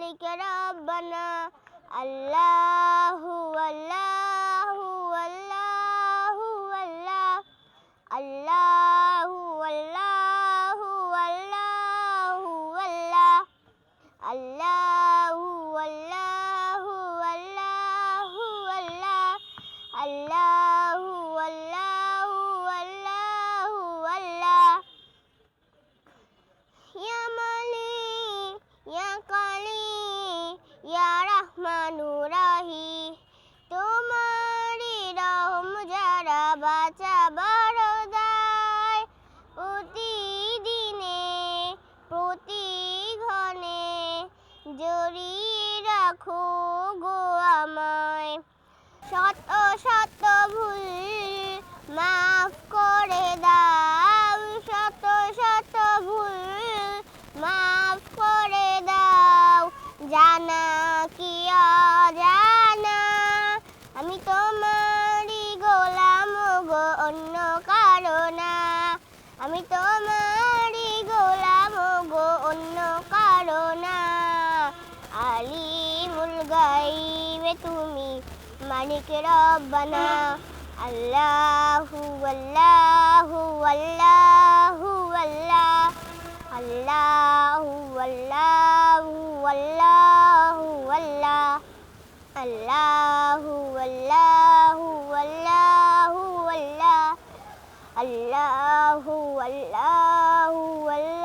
মালিক রব্বানা। আল্লাহু আল্লাহু আল্লাহু আল্লাহ। আল্লাহু আল্লাহু আল্লাহু আল্লাহ। আল্লাহু আল্লাহু আল্লাহু আল্লাহ। আল্লাহু আল্লাহু আল্লাহু আল্লাহ। ইয়া মালিক, ইয়া কালি রাখো গো আমায়। শত শত ভুল মাফ করে দাও। শত শত ভুল মাফ করে দাও। জানা কি অজানা? আমি তোমারই গোলাম গো, অন্য কারও না। আমি তোমারই গাইবে তুমি মালিক রব্বানা। আল্লাহু আল্লাহু আল্লাহু। আল্লাহ আল্লাহু আল্লাহু আল্লাহু। আল্লাহ আল্লাহু আল্লাহু আল্লাহু। আল্লাহ আল্লাহু আল্লাহ।